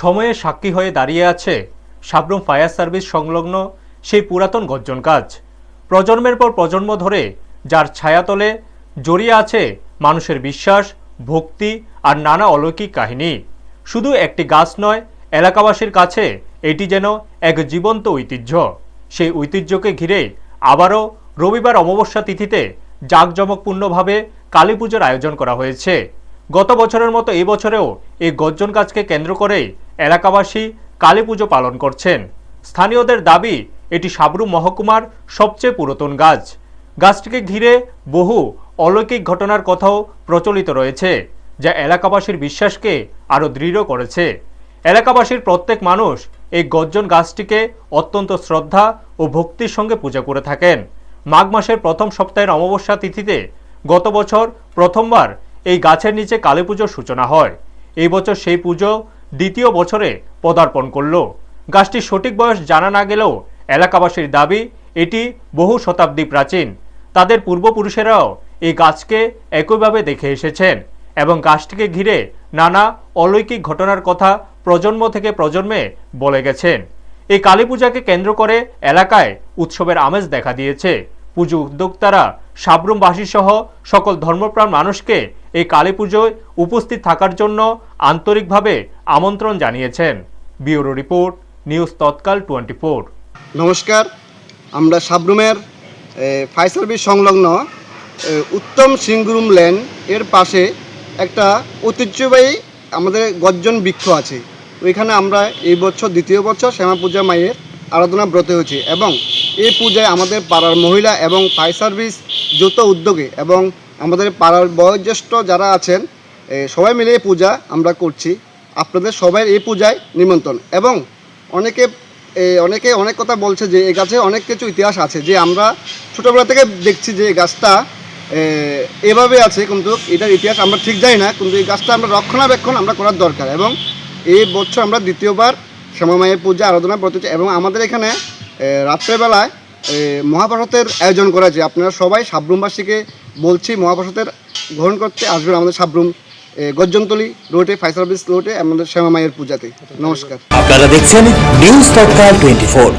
সময়ে সাক্ষী হয়ে দাঁড়িয়ে আছে সাবরুম ফায়ার সার্ভিস সংলগ্ন সেই পুরাতন গর্জন কাজ। প্রজন্মের পর প্রজন্ম ধরে যার ছায়াতলে জড়িয়ে আছে মানুষের বিশ্বাস, ভক্তি আর নানা অলৌকিক কাহিনী। শুধু একটি গাছ নয়, এলাকাবাসীর কাছে এটি যেন এক জীবন্ত ঐতিহ্য। সেই ঐতিহ্যকে ঘিরে আবারও রবিবার অমাবস্যা তিথিতে জাঁকজমকপূর্ণভাবে কালী পুজোর আয়োজন করা হয়েছে। গত বছরের মতো এবছরেও বছরেও এই গর্জন কাজকে কেন্দ্র করেই এলাকাবাসী কালী পুজো পালন করছেন। স্থানীয়দের দাবি, এটি সাবরু মহকুমার সবচেয়ে পুরাতন গাছ। গাছটিকে ঘিরে বহু অলৌকিক ঘটনার কথাও প্রচলিত রয়েছে, যা এলাকাবাসীর বিশ্বাসকে আরও দৃঢ় করেছে। এলাকাবাসীর প্রত্যেক মানুষ এই গর্জন গাছটিকে অত্যন্ত শ্রদ্ধা ও ভক্তির সঙ্গে পূজা করে থাকেন। মাঘ মাসের প্রথম সপ্তাহের অমাবস্যা তিথিতে গত বছর প্রথমবার এই গাছের নিচে কালী পুজোর সূচনা হয়। এই বছর সেই পুজো দ্বিতীয় বছরে পদার্পণ করল। গাছটির সঠিক বয়স জানা না গেলেও এলাকাবাসীর দাবি, এটি বহু শতাব্দী প্রাচীন। তাদের পূর্বপুরুষেরাও এই গাছকে একইভাবে দেখে এসেছেন এবং গাছটিকে ঘিরে নানা অলৌকিক ঘটনার কথা প্রজন্ম থেকে প্রজন্মে বলে গেছেন। এই কালী পূজাকে কেন্দ্র করে এলাকায় উৎসবের আমেজ দেখা দিয়েছে। পুজো উদ্যোক্তারা সাবরুমবাসী সহ সকল ধর্মপ্রাণ মানুষকে এই কালী পুজোয় উপস্থিত থাকার জন্য আন্তরিকভাবে আমন্ত্রণ জানিয়েছেন। Bureau report, news Tatkal twenty four. নমস্কার, আমরা সাবরুমের ফায়ার সার্ভিস সংলগ্ন উত্তম সিংগুরুম লেন এর পাশে একটা ঐতিহ্যবাহী আমাদের গর্জন বৃক্ষ আছে। ওইখানে আমরা এই বছর, দ্বিতীয় বছর শ্যামা পূজা মায়ের আরাধনা ব্রত হয়েছে এবং এই পূজায় আমাদের পাড়ার মহিলা এবং ফায়ার সার্ভিস যৌথ উদ্যোগে এবং আমাদের পাড়ার বয়োজ্যেষ্ঠ যারা আছেন সবাই মিলে এই পূজা আমরা করছি। আপনাদের সবাই এই পূজায় নিমন্ত্রণ। এবং অনেকে অনেকে অনেক কথা বলছে যে এই গাছে অনেক কিছু ইতিহাস আছে যে আমরা ছোটোবেলা থেকে দেখছি যে গাছটা এভাবে আছে কিন্তু এটার ইতিহাস আমরা ঠিক জানি না, কিন্তু এই গাছটা আমরা রক্ষণাবেক্ষণ আমরা করার দরকার। এবং এই বছর আমরা দ্বিতীয়বার শ্যামামায়ের পূজা, আরাধনা করতেছি এবং আমাদের এখানে রাত্রেবেলায় মহাভারতের আয়োজন করা হয়েছে আপনারা সবাই সাবরুমবাসীকে বলছি মহাভারতের গ্রহণ করতে আসবেন আমাদের সাবরুম গজ্জন্তলি রোডে সার্ভিস রোডে, আমাদের শ্যামা মায়ের পূজাতে। নমস্কার। আপনারা দেখছেন নিউজ টোয়েন্টি ফোর